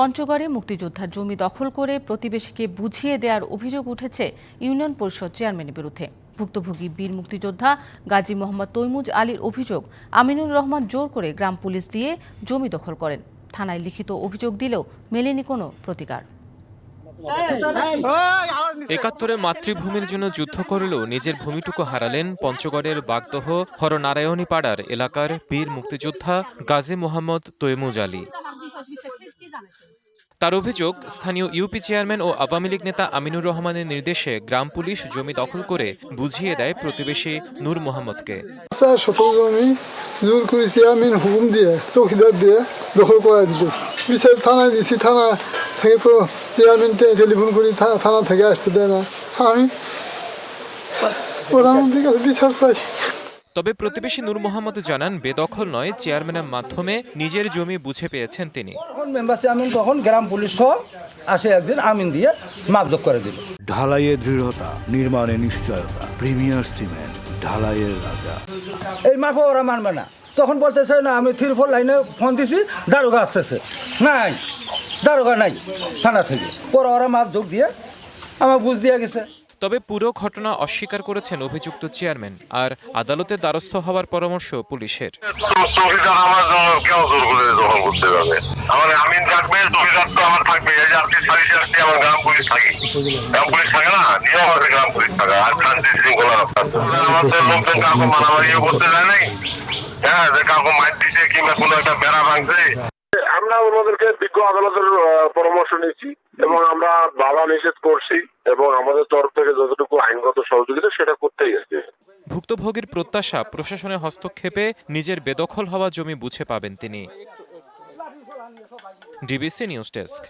পঞ্চগড়ে মুক্তিযোদ্ধার জমি দখল করে প্রতিবেশীকে বুঝিয়ে দেওয়ার অভিযোগ উঠেছে ইউনিয়ন পরিষদ চেয়ারম্যানের বিরুদ্ধে। ভুক্তভোগী বীর মুক্তিযোদ্ধা গাজী মোহাম্মদ তৈমুজ আলীর অভিযোগ, আমিনুর রহমান জোর করে গ্রাম পুলিশ দিয়ে জমি দখল করেন। থানায় লিখিত অভিযোগ দিলেও মেলেনি কোনো প্রতিকার। একাত্তরে মাতৃভূমির জন্য যুদ্ধ করলেও নিজের ভূমিটুকু হারালেন পঞ্চগড়ের বাগদহ হরনারায়ণী পাড়ার এলাকার বীর মুক্তিযোদ্ধা গাজী মোহাম্মদ তৈমুজ আলী। তার অভিযোগ, স্থানীয় ইউপি চেয়ারম্যান ও আওয়ামী লীগ নেতা আমিনুর রহমানের নির্দেশে গ্রাম পুলিশ জমি দখল করে বুঝিয়ে দেয় প্রতিবেশী নূর মোহাম্মদকে। করে চেয়ারম্যান হুকুম দিয়ে, চৌকিদার দিয়ে দখল করাই দিতেছে। বিচার থানায় দিছি, থানা থেকে চেয়ারম্যান টেলিফোন করি থানা থেকে আসতে দেয় না। আমি প্রধানমন্ত্রীর কাছে বিচার চাই। তবে প্রতিবেশী নূর মোহাম্মদ জানান বেদখল নয় চেয়ারম্যানের মাধ্যমে নিজের জমি বুঝে পেয়েছেন তিনি। চেয়ারম্যান তখন গ্রাম পুলিশ আসে একদিন আমিন দিয়ে মাপজোক করে দিল। ঢালাইয়ে দৃঢ়তা নির্মাণে নিশ্চয়তা প্রিমিয়ার সিমেন্ট ঢালাইয়ের রাজা। এই মাপও ওরা মানবে না। তখন বলতেছে না আমি থ্রি ফোর লাইনে ফোন দিছি দারোগা আসতেছে। নাই দারোগা নাই থানা থেকে। পরে ওরা মাপ যোগ দিয়ে আমার বুঝ দিয়ে গেছে। তবে পুরো ঘটনা অস্বীকার করেছেন অভিযুক্ত চেয়ারম্যান আর আদালতের দ্বারস্থ হওয়ার পরামর্শ পুলিশের। হ্যাঁ যে কাউকে মার দিতে কিংবা কোনো একটা বেড়া ভাঙছে আমরা ওনাদেরকে বিজ্ঞ আদালতের পরামর্শ নিয়েছি এবং আমরা বাধা নিষেধ করছি এবং আমাদের তরফ থেকে যতটুকু আইনগত সহযোগিতা সেটা করতেই আছে ভুক্তভোগীর প্রত্যাশা প্রশাসনের হস্তক্ষেপে নিজের বেদখল হওয়া জমি বুঝে পাবেন তিনি। DBC news desk.